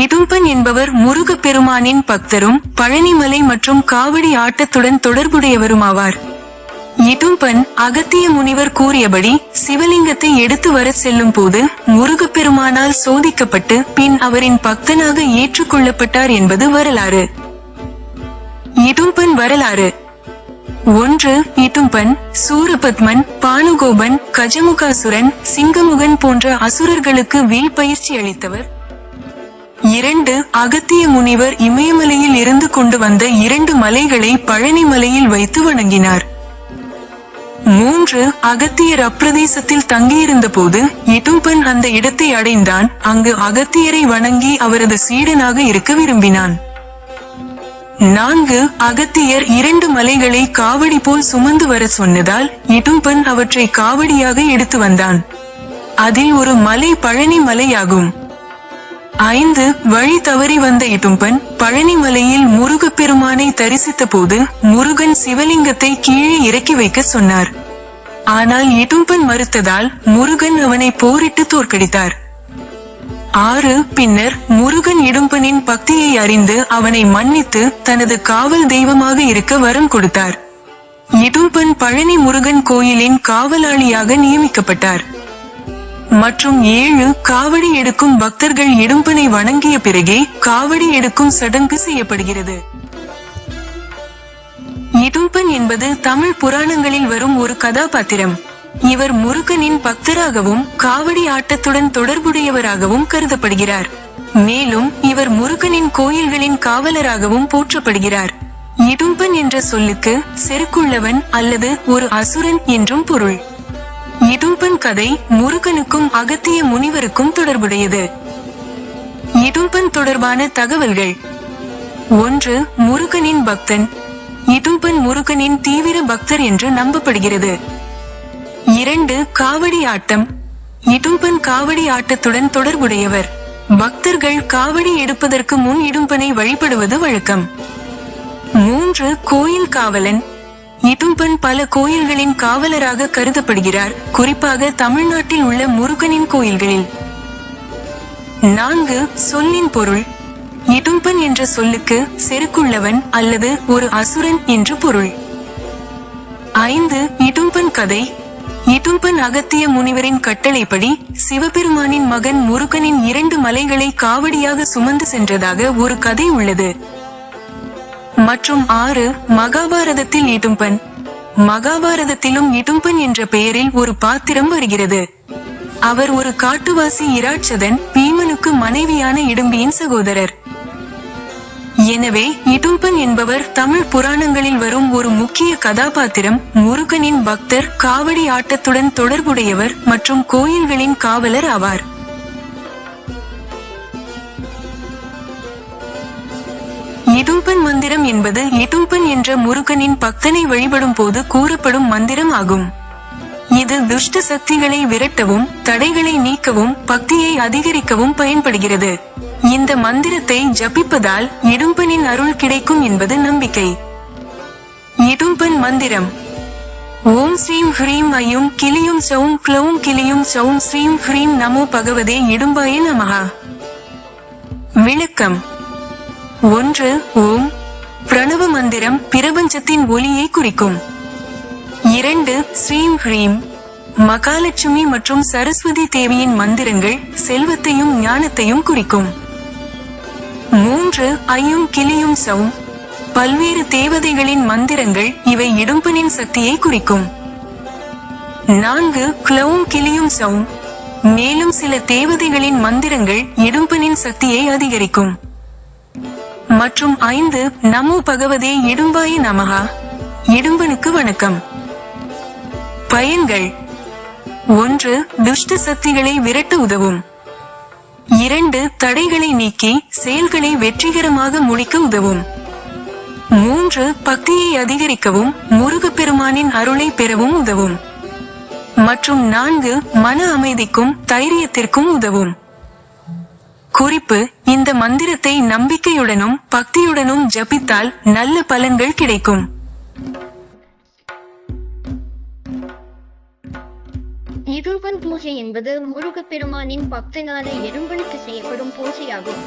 இடும்பன் என்பவர் முருகப் பெருமானின் பக்தரும் பழனிமலை மற்றும் காவடி ஆட்டத்துடன் தொடர்புடையவருமாவார். இடும்பன் அகத்திய முனிவர் கூறியபடி சிவலிங்கத்தை எடுத்து வரச் செல்லும் போது முருகப்பெருமானால் சோதிக்கப்பட்டு பின் அவரின் பக்தனாக ஏற்றுக்கொள்ளப்பட்டார் என்பது வரலாறு. இடும்பன் வரலாறு. ஒன்று இடும்பன் சூரபத்மன் பானுகோபன் கஜமுகாசுரன் சிங்கமுகன் போன்ற அசுரர்களுக்கு வில் பயிற்சி அளித்தவர். இரண்டு அகத்திய முனிவர் இமயமலையில் இருந்து கொண்டு வந்த இரண்டு மலைகளை பழனி மலையில் வைத்து வணங்கினார். மூன்று அகத்தியர் அப்பிரதேசத்தில் தங்கியிருந்த போது இடும்பன் அந்த இடத்தை அடைந்தான். அங்கு அகத்தியரை வணங்கி அவரது சீடனாக இருக்க விரும்பினான். நான்கு அகத்தியர் இரண்டு மலைகளை காவடி போல் சுமந்து வர சொன்னதால் இடும்பன் அவற்றை காவடியாக எடுத்து வந்தான். அதில் ஒரு மலை பழனி மலையாகும். ஐந்து வழி தவறி வந்த இடும்பன் பழனிமலையில் முருகப்பெருமானை முருகப் பெருமானை தரிசித்த போது முருகன் சிவலிங்கத்தை கீழே இறக்கி வைக்க சொன்னார். ஆனால் இடும்பன் மறுத்ததால் முருகன் அவனை போரிட்டு தோற்கடித்தார். ஆறு பின்னர் முருகன் இடும்பனின் பக்தியை அறிந்து அவனை மன்னித்து தனது காவல் தெய்வமாக இருக்க வரம் கொடுத்தார். இடும்பன் பழனி முருகன் கோயிலின் காவலாளியாக நியமிக்கப்பட்டார். மற்றும் ஏழு காவடி எடுக்கும் பக்தர்கள் இடும்பனை வணங்கிய பிறகே காவடி எடுக்கும் சடங்கு செய்யப்படுகிறது. இடும்பன் என்பது தமிழ் புராணங்களில் வரும் ஒரு கதாபாத்திரம். இவர் முருகனின் பக்தராகவும் காவடி ஆட்டத்துடன் தொடர்புடையவராகவும் கருதப்படுகிறார். மேலும் இவர் முருகனின் கோயில்களின் காவலராகவும் போற்றப்படுகிறார். இடும்பன் என்ற சொல்லுக்கு செருக்குள்ளவன் அல்லது ஒரு அசுரன் என்றும் பொருள். இதூபன் கதை முருகனுக்கும் அகத்திய முனிவருக்கும் தொடர்புடையது. இதூபன் தொடர்பான தகவல்கள். ஒன்று முருகனின் பக்தன். இதூபன் முருகனின் தீவிர பக்தர் என்று நம்பப்படுகிறது. இரண்டு காவடி ஆட்டம். இதூபன் காவடி ஆட்டத்துடன் தொடர்புடையவர். பக்தர்கள் காவடி எடுப்பதற்கு முன் இடும்பனை வழிபடுவது வழக்கம். மூன்று கோயில் காவலன். இடும்பன் பல கோயில்களின் காவலராக கருதப்படுகிறார். குறிப்பாக தமிழ்நாட்டில் உள்ள முருகனின் கோயில்களில். நான்கு சொல்லின் பொருள். இடும்பன் என்ற சொல்லுக்கு செருக்குள்ளவன் அல்லது ஒரு அசுரன் என்று பொருள். ஐந்து இடும்பன் கதை. இடும்பன் அகத்திய முனிவரின் கட்டளைப்படி சிவபெருமானின் மகன் முருகனின் இரண்டு மலைகளை காவடியாக சுமந்து சென்றதாக ஒரு கதை உள்ளது. மற்றும் ஆறு மகாபாரதத்தில் இடும்பன் மகாபாரதத்திலும் இடும்பன் என்ற பெயரில் ஒரு பாத்திரம் வருகிறது. அவர் ஒரு காட்டுவாசி இராட்சதன் பீமனுக்கு மனைவியான இடும்பியின் சகோதரர். எனவே இடும்பன் என்பவர் தமிழ் புராணங்களில் வரும் ஒரு முக்கிய கதாபாத்திரம் முருகனின் பக்தர் காவடி ஆட்டத்துடன் தொடர்புடையவர் மற்றும் கோயில்களின் காவலர் ஆவார். இடும்பன் மந்திரம் என்பது இடும்பன் என்ற முருகனின் பக்தனை வழிபடும் போது கூறப்படும் மந்திரம் ஆகும். இது துஷ்ட சக்திகளை விரட்டவும் தடைகளை நீக்கவும் பக்தியை அதிகரிக்கவும் பயன்படுகிறது. இந்த மந்திரத்தை ஜபிப்பதால் இடும்பனின் அருள் கிடைக்கும் என்பது நம்பிக்கை. இடும்பன் மந்திரம். ஓம் ஸ்ரீம் ஹ்ரீம் ஐயும் கிளியும் சௌம் க்ளௌம் கிளியும் சௌம் ஸ்ரீம் ஹ்ரீம் நமோ பகவதே இடும்பாய நமஹா. விளக்கம். ஒன்று ஓம். பிரணவ மந்திரம் பிரபஞ்சத்தின் ஒளியை குறிக்கும். இரண்டு ஸ்ரீம் ஹ்ரீம். மகாலட்சுமி மற்றும் சரஸ்வதி தேவியின் மந்திரங்கள் செல்வத்தையும் ஞானத்தையும் குறிக்கும். மூன்று ஐயும் கிளியும் சவும் பல்வேறு தேவதைகளின் மந்திரங்கள் இவை இடும்பனின் சக்தியை குறிக்கும். நான்கு கிளவும் கிளியும் சவும் மேலும் சில தேவதைகளின் மந்திரங்கள் இடும்பனின் சக்தியை அதிகரிக்கும். மற்றும் ஐந்து நமோ பகவதே இடும்பாய நமகா இடும்பனுக்கு வணக்கம். பயன்கள். ஒன்று துஷ்ட சக்திகளை விரட்ட உதவும். இரண்டு தடைகளை நீக்கி செயல்களை வெற்றிகரமாக முடிக்க உதவும். மூன்று பக்தியை அதிகரிக்கவும் முருகப்பெருமானின் அருளை பெறவும் உதவும். மற்றும் நான்கு மன அமைதிக்கும் தைரியத்திற்கும் உதவும். குறிப்பு இந்த மந்திரத்தை நம்பிக்கையுடனும் பக்தியுடனும் ஜபித்தால் நல்ல பலன்கள் கிடைக்கும். நிரூபன் பூஜை என்பது முருகப்பெருமானின் பக்தனான எறும்பனுக்கு செய்யப்படும் பூஜையாகும்.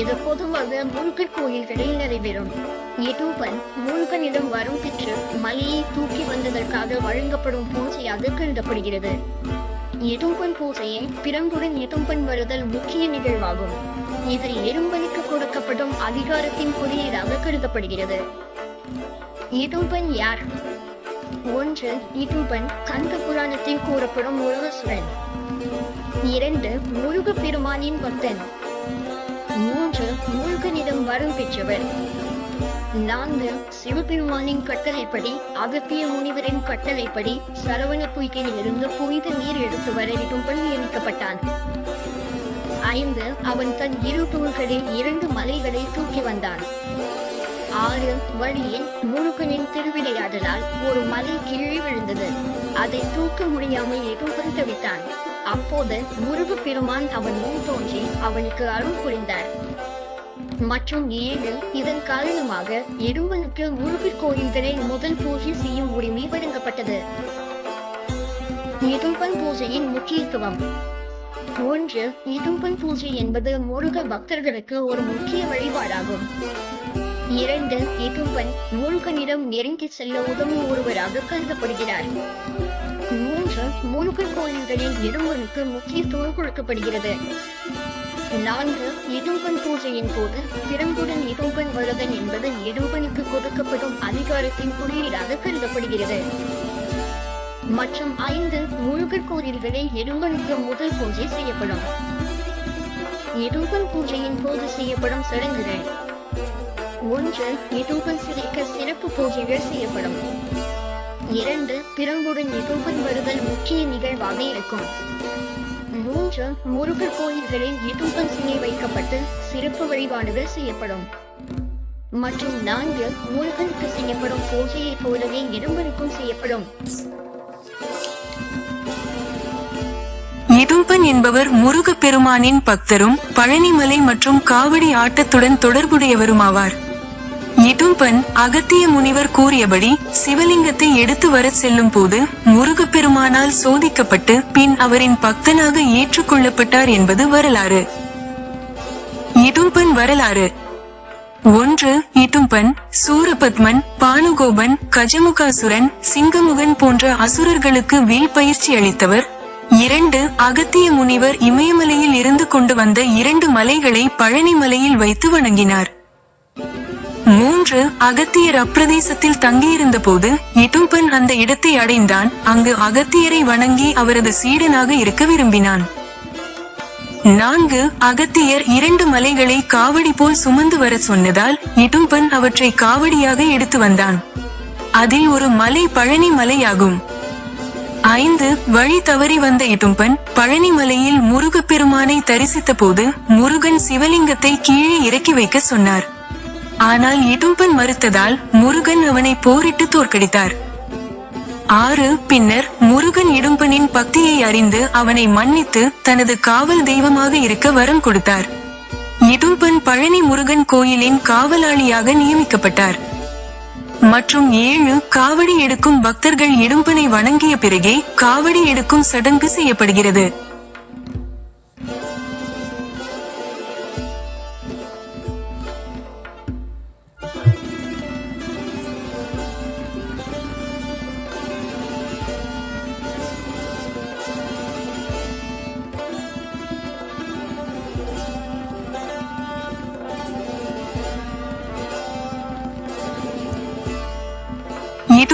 இது பொதுவாக முருகன் கோயில்களில் நடைபெறும். இடும்பன் முருகனிடம் வரும் பெற்று மலையை தூக்கி வந்ததற்காக வழங்கப்படும் பூஜையாக கருதப்படுகிறது. இடும்பன் பூஜையை பிறங்குடன் இடும்பன் வருதல் முக்கிய நிகழ்வாகும். இது எறும்பனுக்கு கொடுக்கப்படும் அதிகாரத்தின் குறியீடாக கருதப்படுகிறது. இடும்பன் யார்? ஒன்று இடும்பன் கந்த புராணத்தில் கூறப்படும் முருகசுரன் இரண்டு முருக பெருமானின் பக்தன். மூன்று முருகனிடம் வரம் பெற்றவர். நான்கு சிவபெருமானின் கட்டளைப்படி அகத்திய முனிவரின் கட்டளைப்படி சரவண பொய்கையிலிருந்து புனித நீர் எடுத்து வர பள்ளி நியமிக்கப்பட்டான். ஐந்து அவன் தன் இரு தூள்களில் இரண்டு மலைகளை தூக்கி வந்தான். ஆறு வழியில் முருகனின் திருவிளையாடலால் ஒரு மலை கீழே விழுந்தது. அதை தூக்க முடியாமல் எதுவும் தவித்தான் அப்போது முருக பெருமான் அவன் முன் தோன்றி அவனுக்கு அருள் புரிந்தார். மற்றும் ஏழு இதன் காரணமாக இடுவனுக்கு முருகர் கோயில்களில் முதல் பூஜை செய்யும் உரிமை வழங்கப்பட்டது. இடும்பன் பூஜையின் முக்கியத்துவம். ஒன்று இடும்பன் பூஜை என்பது முருக பக்தர்களுக்கு ஒரு முக்கிய வழிபாடாகும். இரண்டு இடும்பன் முருகனிடம் நெருங்கி செல்ல உதவும் ஒருவராக கருதப்படுகிறார். மூன்று முருகன் கோயில்களில் இடும்பனுக்கு முக்கியத்துவம் கொடுக்கப்படுகிறது. நான்கு இடும்பன் பூஜையின் போது பிறங்குடன் இடும்பன் வருதல் என்பது இடும்பனுக்கு கொடுக்கப்படும் அதிகாரத்தின் குறியீடாக கருதப்படுகிறது. மற்றும் ஐந்து முழுகர் கோயில்களில் இடும்பனுக்கு முதல் பூஜை செய்யப்படும். இடும்பன் பூஜையின் போது செய்யப்படும் சடங்குகள். ஒன்று இடும்பன் சிலைக்க சிறப்பு பூஜைகள் செய்யப்படும். இரண்டு பிறங்குடன் இடும்பன் வருதல் முக்கிய நிகழ்வாக இருக்கும். போன்ற முருகர் கோயில்களில் இடும்பன் சிலை வைக்கப்பட்டு சிறப்பு வழிபாடுகள் செய்யப்படும். மற்றும் நான்கு முருகனுக்கு செய்யப்படும் பூஜையைப் போலவே இடும்பனுக்கும் செய்யப்படும். இடும்பன் என்பவர் முருகப் பெருமானின் பக்தரும் பழனிமலை மற்றும் காவடி ஆட்டத்துடன் தொடர்புடையவருமாவார். இடும்பன் அகத்திய முனிவர் கூறியபடி சிவலிங்கத்தை எடுத்து வரச் செல்லும் போது முருகப் பெருமானால் சோதிக்கப்பட்டு பின் அவரின் பக்தனாக ஏற்றுக்கொள்ளப்பட்டார் என்பது வரலாறு. இடும்பன் வரலாறு. ஒன்று இடும்பன் சூரபத்மன் பானுகோபன் கஜமுகாசுரன் சிங்கமுகன் போன்ற அசுரர்களுக்கு வில் பயிற்சி அளித்தவர். இரண்டு அகத்திய முனிவர் இமயமலையில் இருந்து கொண்டு வந்த இரண்டு மலைகளை பழனி மலையில் வைத்து வணங்கினார். மூன்று அகத்தியர் அப்பிரதேசத்தில் தங்கியிருந்த போது இடும்பன் அந்த இடத்தை அடைந்தான். அங்கு அகத்தியரை வணங்கி அவரது சீடனாக இருக்க விரும்பினான். நான்கு அகத்தியர் இரண்டு மலைகளை காவடி போல் சுமந்து வர சொன்னதால் இடும்பன் அவற்றை காவடியாக எடுத்து வந்தான். அதில் ஒரு மலை பழனி மலையாகும். ஐந்து வழி தவறி வந்த இடும்பன் பழனி மலையில் முருகப் பெருமானை தரிசித்த போது முருகன் சிவலிங்கத்தை கீழே இறக்கி வைக்க சொன்னார். ஆனால் இடும்பன் மறுத்ததால் முருகன் அவனை போரிட்டு தோற்கடித்தார். ஆறு பின்னர் முருகன் இடும்பனின் பக்தியை அறிந்து அவனை மன்னித்து தனது காவல் தெய்வமாக இருக்க வரம் கொடுத்தார். இடும்பன் பழனி முருகன் கோயிலின் காவலாளியாக நியமிக்கப்பட்டார். மற்றும் ஏழு காவடி எடுக்கும் பக்தர்கள் இடும்பனை வணங்கிய பிறகே காவடி எடுக்கும் சடங்கு செய்யப்படுகிறது.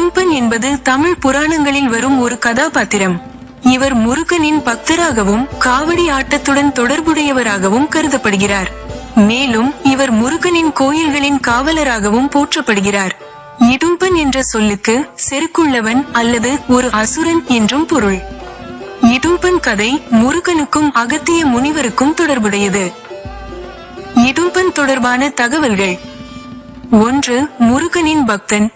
இடும்பன் என்பது தமிழ் புராணங்களில் வரும் ஒரு கதாபாத்திரம். இவர் முருகனின் பக்தராகவும் காவடி ஆட்டத்துடன் தொடர்புடையவராகவும் கருதப்படுகிறார். மேலும் இவர் முருகனின் கோயில்களின் காவலராகவும் போற்றப்படுகிறார். இடும்பன் என்ற சொல்லுக்கு செருக்குள்ளவன் அல்லது ஒரு அசுரன் என்றும் பொருள். இடும்பன் கதை முருகனுக்கும் அகத்திய முனிவருக்கும் தொடர்புடையது. இடும்பன் தொடர்பான தகவல்கள். ஒன்று முருகனின் பக்தன்.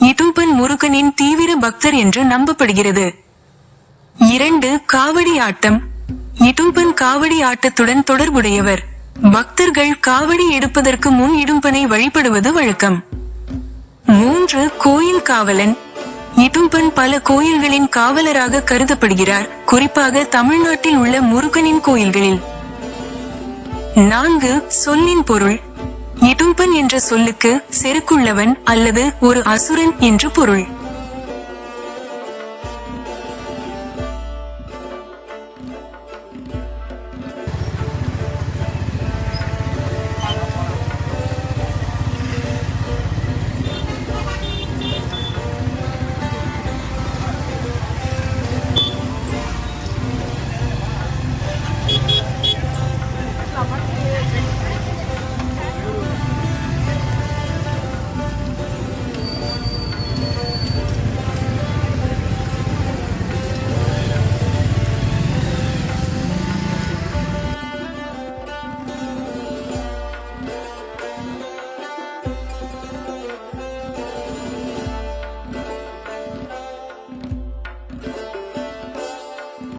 இடும்பன் முருகனின் தீவிர பக்தர் என்று நம்பப்படுகிறது. இரண்டு காவடி ஆட்டம். இடும்பன் காவடி ஆட்டத்துடன் தொடர்புடையவர். பக்தர்கள் காவடி எடுப்பதற்கு முன் இடும்பனை வழிபடுவது வழக்கம். மூன்று கோயில் காவலன். இடும்பன் பல கோயில்களின் காவலராக கருதப்படுகிறார். குறிப்பாக தமிழ்நாட்டில் உள்ள முருகனின் கோயில்களில். நான்கு சொல்லின் பொருள். இடும்பன் என்ற சொல்லுக்கு செருக்குள்ளவன் அல்லது ஒரு அசுரன் என்று பொருள்.